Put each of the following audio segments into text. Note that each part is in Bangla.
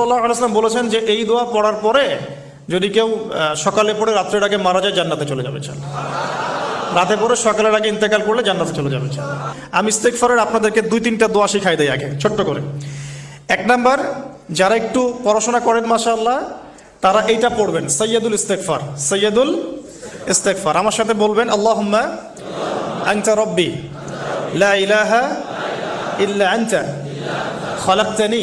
সাল্লাম বলেছেন যে এই দোয়া পড়ার পরে যদি কেউ সকালে পড়ে রাত্রের আগে মারা যায়, জান্নাতে চলে যাবে চাল রাতে পরে সকালের আগে ইন্তেকাল করলে জান্নাতে চলে যাবে চাল আমি ইস্তেকফারের আপনাদেরকে দুই তিনটা দোয়া শিখাই দেয় আগে, ছোট্ট করে। এক নাম্বার, যারা একটু পড়াশোনা করেন, মাশাআল্লাহ, তারা এইটা পড়বেন সৈয়দুল ইস্তেকফার সৈয়দুল ইস্তেকফার আমার সাথে বলবেন, আল্লাহম্মা আংটা রব্বি লা ইলাহা ইল্লা আংটা খলাক্তানি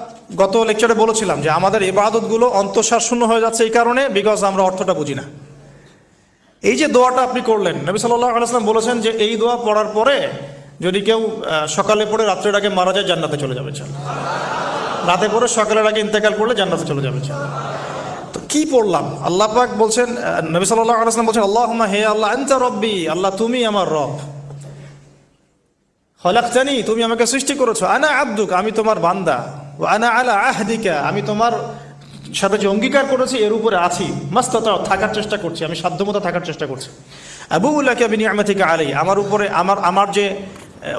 গত লেকচারে বলেছিলাম যে আমাদের অন্তঃসার শূন্য হয়ে যাচ্ছে এই কারণে বিকজ আমরা অর্থটা বুঝি না। এই যে দোয়াটা আপনি করলেন, নবী সাল্লাহ আলাইসলাম বলেছেন যে এই দোয়া পড়ার পরে যদি কেউ সকালে পড়ে রাত্রের আগে মারা যায়, জান্নাতে চলে যাবে চাল রাতে পরে সকালের আগে ইন্তেকাল করলে জান্নাতে চলে যাবে চাল তো কি পড়লাম? আল্লাহ পাক বলছেন নবী সাল্লাহ আলাইসলাম বলছেন আল্লাহ হে আল্লাহ, আনতা রব্বি, আল্লাহ তুমি আমার রব। হলাক্তানি তুমি আমাকে সৃষ্টি করেছ। আনা আব্দুক, আমি তোমার বান্দা। আনা আলা আহদিকা, আমি তোমার সাথে যে অঙ্গীকার করেছি, এর উপরে আছি। মাস্ত থাকার চেষ্টা করছি, আমি সাধ্যমতো থাকার চেষ্টা করছি। আবু উল্লাহকে নিয়ামা থেকে আলাই আমার উপরে, আমার আমার যে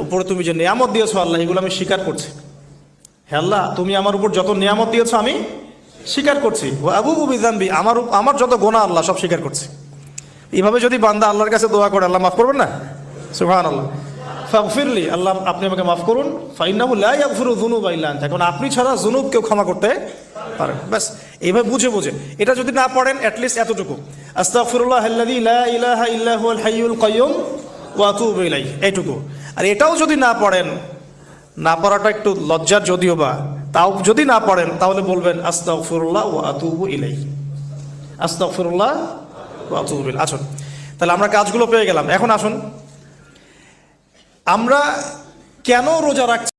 উপরে তুমি যে নিয়ামত দিয়েছ আল্লাহ, এগুলো আমি স্বীকার করছি। হে আল্লাহ, তুমি আমার উপর যত নিয়ামত দিয়েছ, আমি স্বীকার করছি। আবু বিজানবি আমার আমার যত গোনা আল্লাহ, সব স্বীকার করছি। এইভাবে যদি বান্দা আল্লাহর কাছে দোয়া করে, আল্লাহ মাফ করবেন না? সুহান আল্লাহ ফাগফিরলি আল্লাহ আপনি আমাকে মাফ করুন ফাইনাহু লা ইয়াগফিরু যুনুবা ইল্লা আনতা। আপনি ছাড়া যুনুব কেউ ক্ষমা করতে পারেন ব্যাস, এইভাবে বুঝে বুঝে। এটা যদি না পড়েন অ্যাটলিস্ট এতটুকু। আস্তাগফিরুল্লাহ আল্লাযী লা ইলাহা ইল্লা হুয়াল হাইয়ুল কাইয়্যুম ওয়া আতুবু ইলাইহি, এইটুকু। আর এটাও যদি না পড়েন, না পড়াটা একটু লজ্জার যদিও বা, তাও যদি না পড়েন, তাহলে বলবেন আস্তাগফিরুল্লাহ ওয়া আতুবু ইলাইহি। আস্তাগফিরুল্লাহ ওয়া আতুবু আসুন তাহলে আমরা কাজগুলো পেয়ে গেলাম। এখন আসুন। আমরা কেন রোজা রাখছি?